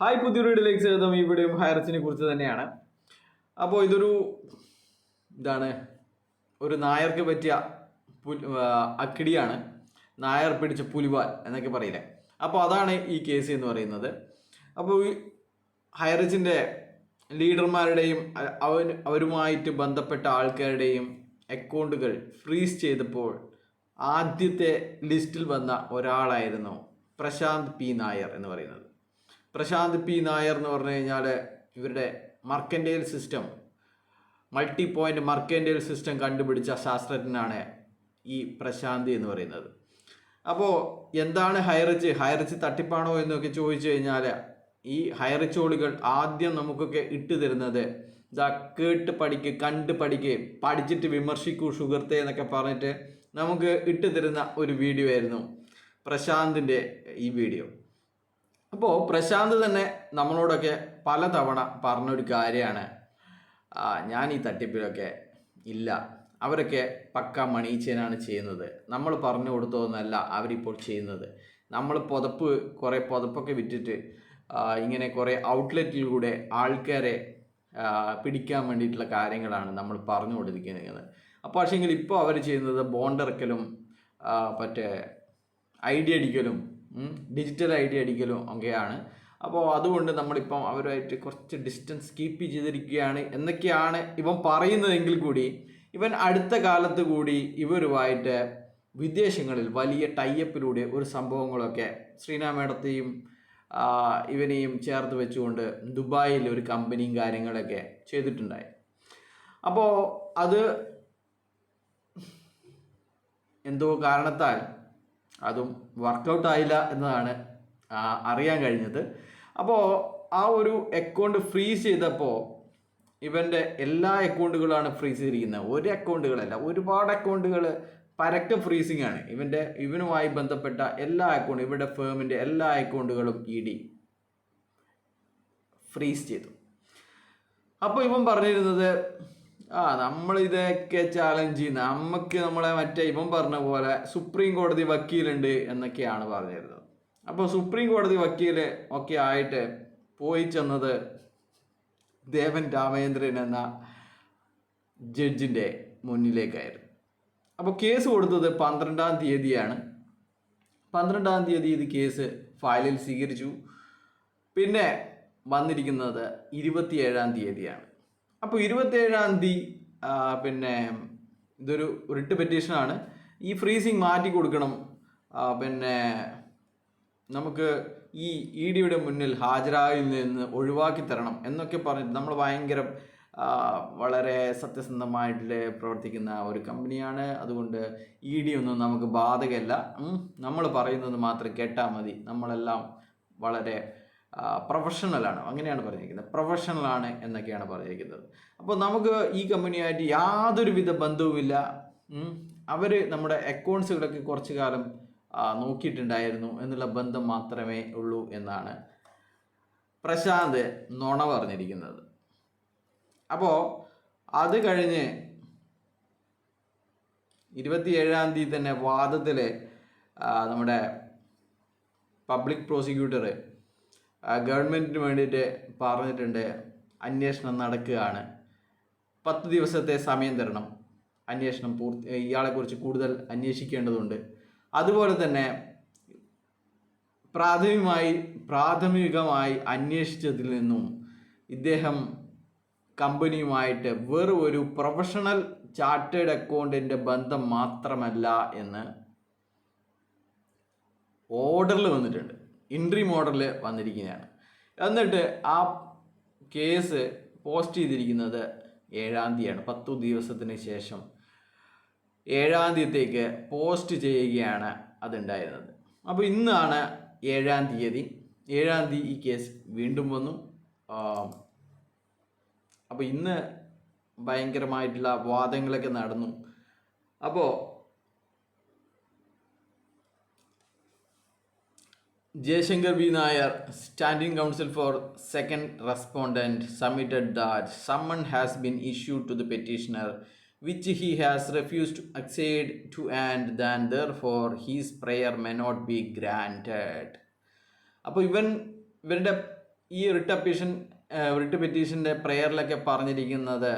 Hi പുതിയ വീഡിയോയിലേക്ക് സ്വാഗതം. ഈ വീഡിയോ ഹൈറച്ചിനെ കുറിച്ച് തന്നെയാണ്. അപ്പോൾ ഇതൊരു ഇതാണ് ഒരു നായർക്ക് പറ്റിയ അക്കിടിയാണ്. നായർ പിടിച്ച പുലിവാൽ എന്നൊക്കെ പറയില്ലേ. അപ്പോൾ അതാണ് ഈ കേസ് എന്ന് പറയുന്നത്. അപ്പോൾ ഈ ഹൈറച്ചിന്റെ ലീഡർമാരുടെയും അവൻ അവരുമായിട്ട് ബന്ധപ്പെട്ട ആൾക്കാരുടെയും അക്കൗണ്ടുകൾ ഫ്രീസ് ചെയ്തപ്പോൾ ആദ്യത്തെ ലിസ്റ്റിൽ വന്ന ഒരാളായിരുന്നു പ്രശാന്ത് പി നായർ എന്ന് പറയുന്നത്. പ്രശാന്ത് പി നായർ എന്ന് പറഞ്ഞു കഴിഞ്ഞാൽ ഇവരുടെ മർക്കൻഡേൽ സിസ്റ്റം മൾട്ടി പോയിന്റ് മർക്കൻഡേൽ സിസ്റ്റം കണ്ടുപിടിച്ച ശാസ്ത്രജ്ഞനാണ് ഈ പ്രശാന്തി എന്ന് പറയുന്നത്. അപ്പോൾ എന്താണ് ഹൈറിച്ച്? ഹൈറിച്ച് തട്ടിപ്പാണോ എന്നൊക്കെ ചോദിച്ചു കഴിഞ്ഞാൽ ഈ ഹൈറിച്ചോളുകൾ ആദ്യം നമുക്കൊക്കെ ഇട്ട് തരുന്നത് ഇതാ കേട്ട് പഠിക്ക് കണ്ട് പഠിക്ക് പഠിച്ചിട്ട് വിമർശിക്കൂ ഷുഗർത്തെ എന്നൊക്കെ പറഞ്ഞിട്ട് നമുക്ക് ഇട്ട് തരുന്ന ഒരു വീഡിയോ ആയിരുന്നു പ്രശാന്തിന്റെ ഈ വീഡിയോ അപ്പോൾ പ്രശാന്ത് തന്നെ നമ്മളോടൊക്കെ പലതവണ പറഞ്ഞൊരു കാര്യമാണ്. ഞാൻ ഈ തട്ടിപ്പിലൊക്കെ ഇല്ല. അവരൊക്കെ പക്ക മണീച്ചേനാണ് ചെയ്യുന്നത്. നമ്മൾ പറഞ്ഞു കൊടുത്തതൊന്നല്ല അവരിപ്പോൾ ചെയ്യുന്നത്. നമ്മൾ പുതപ്പ് കുറേ പുതപ്പൊക്കെ വിറ്റിട്ട് ഇങ്ങനെ കുറേ ഔട്ട്ലെറ്റിലൂടെ ആൾക്കാരെ പിടിക്കാൻ വേണ്ടിയിട്ടുള്ള കാര്യങ്ങളാണ് നമ്മൾ പറഞ്ഞു കൊടുത്തിരിക്കുന്നത്. അപ്പോൾ പക്ഷേങ്കിൽ ഇപ്പോൾ അവർ ചെയ്യുന്നത് ബോണ്ടിറക്കലും മറ്റേ മറ്റേ ഐഡിയ അടിക്കലും ഡിജിറ്റൽ ഐ ഡി അടിക്കലും ഒക്കെയാണ്. അപ്പോൾ അതുകൊണ്ട് നമ്മളിപ്പം അവരുമായിട്ട് കുറച്ച് ഡിസ്റ്റൻസ് കീപ്പ് ചെയ്തിരിക്കുകയാണ് എന്നൊക്കെയാണ് ഇവൻ പറയുന്നതെങ്കിൽ കൂടി ഇവൻ അടുത്ത കാലത്ത് കൂടി ഇവരുമായിട്ട് വിദേശങ്ങളിൽ വലിയ ടൈപ്പിലൂടെ ഒരു സംഭവങ്ങളൊക്കെ ശ്രീനാ മേഡത്തെയും ഇവനെയും ചേർത്ത് വെച്ചുകൊണ്ട് ദുബായിൽ ഒരു കമ്പനിയും കാര്യങ്ങളൊക്കെ ചെയ്തിട്ടുണ്ടായി. അപ്പോൾ അത് എന്തോ കാരണത്താൽ അതും വർക്കൗട്ട് ആയില്ല എന്നതാണ് അറിയാൻ കഴിഞ്ഞത്. അപ്പോൾ ആ ഒരു അക്കൗണ്ട് ഫ്രീസ് ചെയ്തപ്പോൾ ഇവന്റെ എല്ലാ അക്കൗണ്ടുകളാണ് ഫ്രീസ് ചെയ്തിരിക്കുന്നത്. ഒരു അക്കൗണ്ടുകളല്ല ഒരുപാട് അക്കൗണ്ടുകൾ പരക്ക ഫ്രീസിങ് ആണ്. ഇവന്റെ ഇവനുമായി ബന്ധപ്പെട്ട എല്ലാ അക്കൗണ്ട് ഇവരുടെ ഫേമിന്റെ എല്ലാ അക്കൗണ്ടുകളും ഇ ഡി ഫ്രീസ് ചെയ്തു. അപ്പോൾ ഇവൻ പറഞ്ഞിരുന്നത് ആ നമ്മൾ ഇതൊക്കെ ചാലഞ്ച് ചെയ്യുന്ന. നമുക്ക് നമ്മളെ മറ്റേ ഇവൻ പറഞ്ഞ പോലെ സുപ്രീം കോടതി വക്കീലുണ്ട് എന്നൊക്കെയാണ് പറഞ്ഞിരുന്നത്. അപ്പോൾ സുപ്രീം കോടതി വക്കീൽ ഒക്കെ ആയിട്ട് പോയി ചെന്നത് ദേവൻ രാമേന്ദ്രൻ എന്ന ജഡ്ജിന്റെ മുന്നിലേക്കായിരുന്നു. അപ്പോൾ കേസ് കൊടുത്തത് പന്ത്രണ്ടാം തീയതിയാണ്. പന്ത്രണ്ടാം തീയതി ഇത് കേസ് ഫയലിൽ സ്വീകരിച്ചു. പിന്നെ വന്നിരിക്കുന്നത് ഇരുപത്തിയേഴാം തീയതിയാണ്. അപ്പോൾ ഇരുപത്തേഴാം തീയതി പിന്നെ ഇതൊരു റിട്ട് പെറ്റീഷനാണ് ഈ ഫ്രീസിങ് മാറ്റി കൊടുക്കണം. പിന്നെ നമുക്ക് ഈ ഇ ഡിയുടെ മുന്നിൽ ഹാജരായി നിന്ന് ഒഴിവാക്കി തരണം എന്നൊക്കെ പറഞ്ഞിട്ട് നമ്മൾ ഭയങ്കര വളരെ സത്യസന്ധമായിട്ട് പ്രവർത്തിക്കുന്ന ഒരു കമ്പനിയാണ്. അതുകൊണ്ട് ഇ ഡി ഒന്നും നമുക്ക് ബാധകമല്ല. നമ്മൾ പറയുന്നത് മാത്രം കേട്ടാൽ മതി. നമ്മളെല്ലാം വളരെ പ്രൊഫഷണലാണ് അങ്ങനെയാണ് പറഞ്ഞിരിക്കുന്നത്. പ്രൊഫഷണലാണ് എന്നൊക്കെയാണ് പറഞ്ഞിരിക്കുന്നത്. അപ്പോൾ നമുക്ക് ഈ കമ്പനിയായിട്ട് യാതൊരുവിധ ബന്ധവുമില്ല. അവർ നമ്മുടെ അക്കൗണ്ട്സുകളൊക്കെ കുറച്ച് കാലം നോക്കിയിട്ടുണ്ടായിരുന്നു എന്നുള്ള ബന്ധം മാത്രമേ ഉള്ളൂ എന്നാണ് പ്രശാന്ത് നുണ പറഞ്ഞിരിക്കുന്നത്. അപ്പോൾ അത് കഴിഞ്ഞ് ഇരുപത്തിയേഴാം തീയതി തന്നെ വാദത്തിൽ നമ്മുടെ പബ്ലിക് പ്രോസിക്യൂട്ടർ ഗവൺമെന്റിന് വേണ്ടിയിട്ട് പറഞ്ഞിട്ടുണ്ട് അന്വേഷണം നടക്കുകയാണ്. പത്ത് ദിവസത്തെ സമയം തരണം. അന്വേഷണം പൂർത്തി ഇയാളെക്കുറിച്ച് കൂടുതൽ അന്വേഷിക്കേണ്ടതുണ്ട്. അതുപോലെ തന്നെ പ്രാഥമികമായി പ്രാഥമികമായി അന്വേഷിച്ചതിൽ നിന്നും ഇദ്ദേഹം കമ്പനിയുമായിട്ട് വെറും ഒരു പ്രൊഫഷണൽ ചാർട്ടേഡ് അക്കൗണ്ടിന്റെ ബന്ധം മാത്രമല്ല എന്ന് ഓർഡറിൽ വന്നിട്ടുണ്ട്. ഇൻട്രി മോഡലിൽ വന്നിരിക്കുന്നതാണ് എന്നിട്ട് ആ കേസ് പോസ്റ്റ് ചെയ്തിരിക്കുന്നത് ഏഴാം തീയതിയാണ്. പത്തു ദിവസത്തിന് ശേഷം ഏഴാം തീയതിക്ക് പോസ്റ്റ് ചെയ്യുകയാണ് അതുണ്ടായിരുന്നത്. അപ്പോൾ ഇന്നാണ് ഏഴാം തീയതി. ഏഴാം തീയതി ഈ കേസ് വീണ്ടും വന്നു. അപ്പോൾ ഇന്ന് ഭയങ്കരമായിട്ടുള്ള വാദങ്ങളൊക്കെ നടന്നു. അപ്പോൾ Jayashankar B. Nair, Standing Counsel for Second Respondent, submitted that summon has been issued to the petitioner, which he has refused to accede to, and then therefore his prayer may not be granted. അപ്പോൾ ഇവൻ ഇവരുടെ ഈ writ അപ്പീഷൻ writ പെറ്റീഷന്റെ പ്രെയറിലൊക്കെ പറഞ്ഞിരിക്കുന്നത്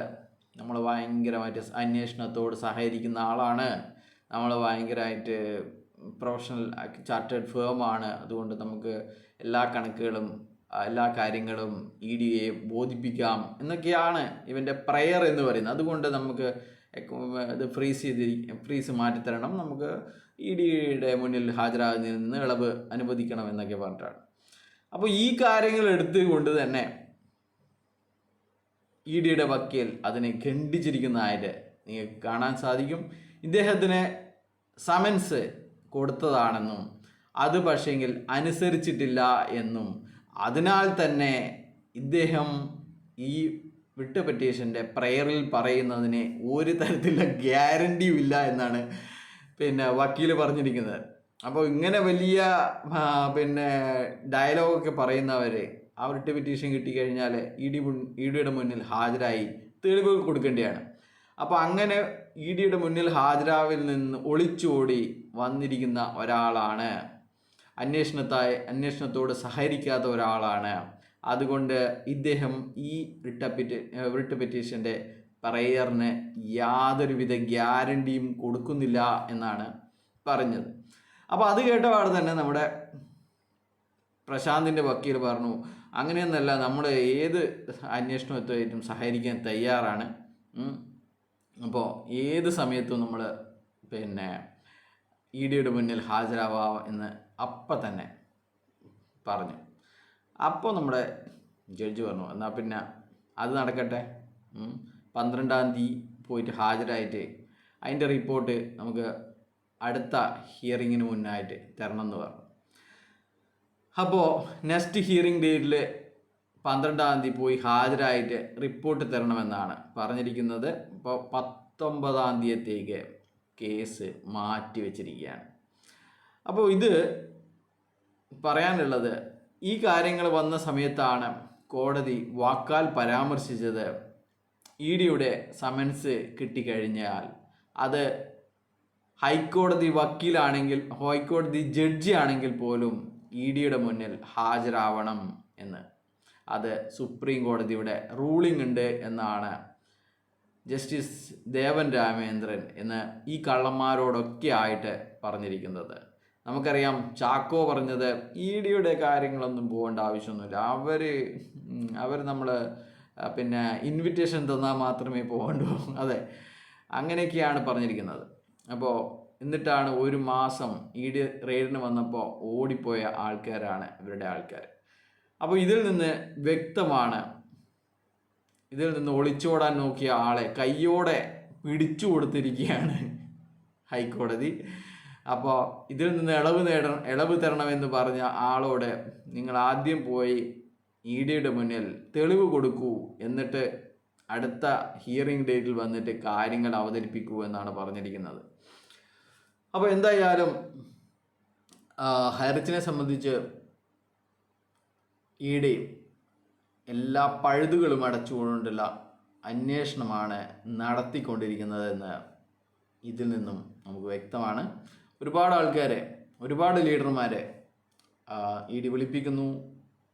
നമ്മൾ ഭയങ്കരമായിട്ട് അന്വേഷണത്തോട് സഹകരിക്കുന്ന ആളാണ് നമ്മൾ ഭയങ്കരമായിട്ട് പ്രൊഫഷണൽ ചാർട്ടേഡ് ഫേമാണ് അതുകൊണ്ട് നമുക്ക് എല്ലാ കണക്കുകളും എല്ലാ കാര്യങ്ങളും ഇ ഡി എ ബോധിപ്പിക്കാം എന്നൊക്കെയാണ് ഇവന്റെ പ്രയർ എന്ന് പറയുന്നത്. അതുകൊണ്ട് നമുക്ക് ഇത് ഫ്രീസ് ചെയ്തിരിക്കും ഫ്രീസ് മാറ്റിത്തരണം. നമുക്ക് ഇ ഡിയുടെ മുന്നിൽ ഹാജരാകുന്നതിൽ നിന്ന് ഇളവ് അനുവദിക്കണം എന്നൊക്കെ പറഞ്ഞിട്ടാണ്. അപ്പോൾ ഈ കാര്യങ്ങൾ എടുത്തുകൊണ്ട് തന്നെ ഇ ഡിയുടെ വക്കീൽ അതിനെ ഖണ്ഡിച്ചിരിക്കുന്നതായിട്ട് നിങ്ങൾക്ക് കാണാൻ സാധിക്കും. ഇദ്ദേഹത്തിന് സമൻസ് കൊടുത്തതാണെന്നും അത് പക്ഷേങ്കിൽ അനുസരിച്ചിട്ടില്ല എന്നും. അതിനാൽ തന്നെ ഇദ്ദേഹം ഈ വിട്ട് പെറ്റീഷന്റെ പ്രയറിൽ പറയുന്നതിന് ഒരു തരത്തിലുള്ള ഗ്യാരണ്ടിയും ഇല്ല എന്നാണ് പിന്നെ വക്കീൽ പറഞ്ഞിരിക്കുന്നത്. അപ്പോൾ ഇങ്ങനെ വലിയ പിന്നെ ഡയലോഗൊക്കെ പറയുന്നവർ ആ റിട്ട് പെറ്റീഷൻ കിട്ടിക്കഴിഞ്ഞാൽ ഇ ഡി ഇ ഡിയുടെ മുന്നിൽ ഹാജരായി തെളിവുകൾ കൊടുക്കേണ്ടതാണ് അപ്പോൾ അങ്ങനെ ഇ ഡിയുടെ മുന്നിൽ ഹാജരാവിൽ നിന്ന് ഒളിച്ചോടി വന്നിരിക്കുന്ന ഒരാളാണ്. അന്വേഷണത്തായി അന്വേഷണത്തോട് സഹകരിക്കാത്ത ഒരാളാണ്. അതുകൊണ്ട് ഇദ്ദേഹം ഈ റിട്ട് പെറ്റി റിട്ട് പെറ്റീഷന്റെ പ്രയറിന് യാതൊരുവിധ ഗ്യാരണ്ടിയും കൊടുക്കുന്നില്ല എന്നാണ് പറഞ്ഞത്. അപ്പോൾ അത് കേട്ടപാട് തന്നെ നമ്മുടെ പ്രശാന്തിന്റെ വക്കീൽ പറഞ്ഞു അങ്ങനെയൊന്നല്ല നമ്മൾ ഏത് അന്വേഷണത്വമായിട്ടും സഹകരിക്കാൻ തയ്യാറാണ്. അപ്പോൾ ഏത് സമയത്തും നമ്മൾ പിന്നെ ഇ ഡിയുടെ മുന്നിൽ ഹാജരാവാം എന്ന് അപ്പം തന്നെ പറഞ്ഞു അപ്പോൾ നമ്മുടെ ജഡ്ജ് പറഞ്ഞു എന്നാൽ പിന്നെ അത് നടക്കട്ടെ. പന്ത്രണ്ടാം തീയതി പോയിട്ട് ഹാജരായിട്ട് അതിന്റെ റിപ്പോർട്ട് നമുക്ക് അടുത്ത ഹിയറിങ്ങിന് മുന്നായിട്ട് തരണം എന്ന് പറഞ്ഞു അപ്പോൾ നെക്സ്റ്റ് ഹിയറിംഗ് ഡേറ്റിൽ പന്ത്രണ്ടാം തീയതി പോയി ഹാജരായിട്ട് റിപ്പോർട്ട് തരണമെന്നാണ് പറഞ്ഞിരിക്കുന്നത്. ഇപ്പോൾ പത്തൊമ്പതാം തീയതിയത്തേക്ക് കേസ് മാറ്റി വെച്ചിരിക്കുകയാണ്. അപ്പോൾ ഇത് പറയാനുള്ളത് ഈ കാര്യങ്ങൾ വന്ന സമയത്താണ് കോടതി വാക്കാൽ പരാമർശിച്ചത് ഇ ഡിയുടെ സമൻസ് കിട്ടിക്കഴിഞ്ഞാൽ. അത് ഹൈക്കോടതി വക്കീലാണെങ്കിൽ ഹൈക്കോടതി ജഡ്ജി ആണെങ്കിൽ പോലും ഇ ഡിയുടെ മുന്നിൽ ഹാജരാവണം എന്ന്. അത് സുപ്രീം കോടതിയുടെ റൂളിംഗ് ഉണ്ട് എന്നാണ് ജസ്റ്റിസ് ദേവൻ രാമേന്ദ്രൻ എന്ന് ഈ കള്ളന്മാരോടൊക്കെ ആയിട്ട് പറഞ്ഞിരിക്കുന്നത്. നമുക്കറിയാം ചാക്കോ പറഞ്ഞത് ഇ ഡിയുടെ കാര്യങ്ങളൊന്നും പോകേണ്ട ആവശ്യമൊന്നുമില്ല. അവർ അവർ നമ്മൾ പിന്നെ ഇൻവിറ്റേഷൻ തന്നാൽ മാത്രമേ പോകണ്ടൂ. അതെ അങ്ങനെയൊക്കെയാണ് പറഞ്ഞിരിക്കുന്നത്. അപ്പോൾ എന്നിട്ടാണ് ഒരു മാസം ഇ ഡി റെയ്ഡിന് വന്നപ്പോൾ ഓടിപ്പോയ ആൾക്കാരാണ് ഇവരുടെ ആൾക്കാർ അപ്പോൾ ഇതിൽ നിന്ന് വ്യക്തമാണ്. ഇതിൽ നിന്ന് ഒളിച്ചോടാൻ നോക്കിയ ആളെ കയ്യോടെ പിടിച്ചു കൊടുത്തിരിക്കുകയാണ് ഹൈക്കോടതി. അപ്പോൾ ഇതിൽ നിന്ന് ഇളവ് നേടണം ഇളവ് തരണമെന്ന് പറഞ്ഞ ആളോട് നിങ്ങൾ ആദ്യം പോയി ഇ ഡിയുടെ മുന്നിൽ തെളിവ് കൊടുക്കൂ എന്നിട്ട് അടുത്ത ഹിയറിംഗ് ഡേറ്റിൽ വന്നിട്ട് കാര്യങ്ങൾ അവതരിപ്പിക്കൂ എന്നാണ് പറഞ്ഞിരിക്കുന്നത്. അപ്പോൾ എന്തായാലും ഹൈറിച്ചിനെ സംബന്ധിച്ച് ഡി എല്ലാ പഴുതുകളും അടച്ചുകൊണ്ടുള്ള അന്വേഷണമാണ് നടത്തിക്കൊണ്ടിരിക്കുന്നതെന്ന് ഇതിൽ നിന്നും നമുക്ക് വ്യക്തമാണ്. ഒരുപാട് ആൾക്കാരെ ഒരുപാട് ലീഡർമാരെ ഇ വിളിപ്പിക്കുന്നു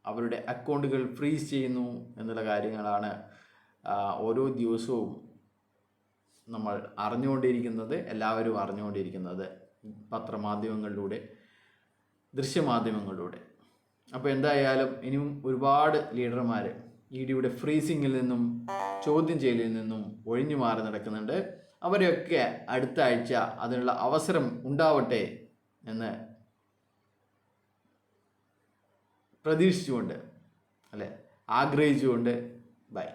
അവരുടെ അക്കൗണ്ടുകൾ ഫ്രീസ് ചെയ്യുന്നു എന്നുള്ള കാര്യങ്ങളാണ് ഓരോ ദിവസവും നമ്മൾ അറിഞ്ഞുകൊണ്ടിരിക്കുന്നത് എല്ലാവരും അറിഞ്ഞുകൊണ്ടിരിക്കുന്നത് പത്രമാധ്യമങ്ങളിലൂടെ ദൃശ്യമാധ്യമങ്ങളിലൂടെ. അപ്പോൾ എന്തായാലും ഇനിയും ഒരുപാട് ലീഡർമാർ ഇ ഡിയുടെ ഫ്രീസിങ്ങിൽ നിന്നും ചോദ്യം ചെയ്യലിൽ നിന്നും ഒഴിഞ്ഞു മാറി നടക്കുന്നുണ്ട്. അവരെയൊക്കെ അടുത്ത ആഴ്ച അതിനുള്ള അവസരം ഉണ്ടാവട്ടെ എന്ന് പ്രതീക്ഷിച്ചുകൊണ്ട് അല്ലെ? ആഗ്രഹിച്ചുകൊണ്ട് ബൈ.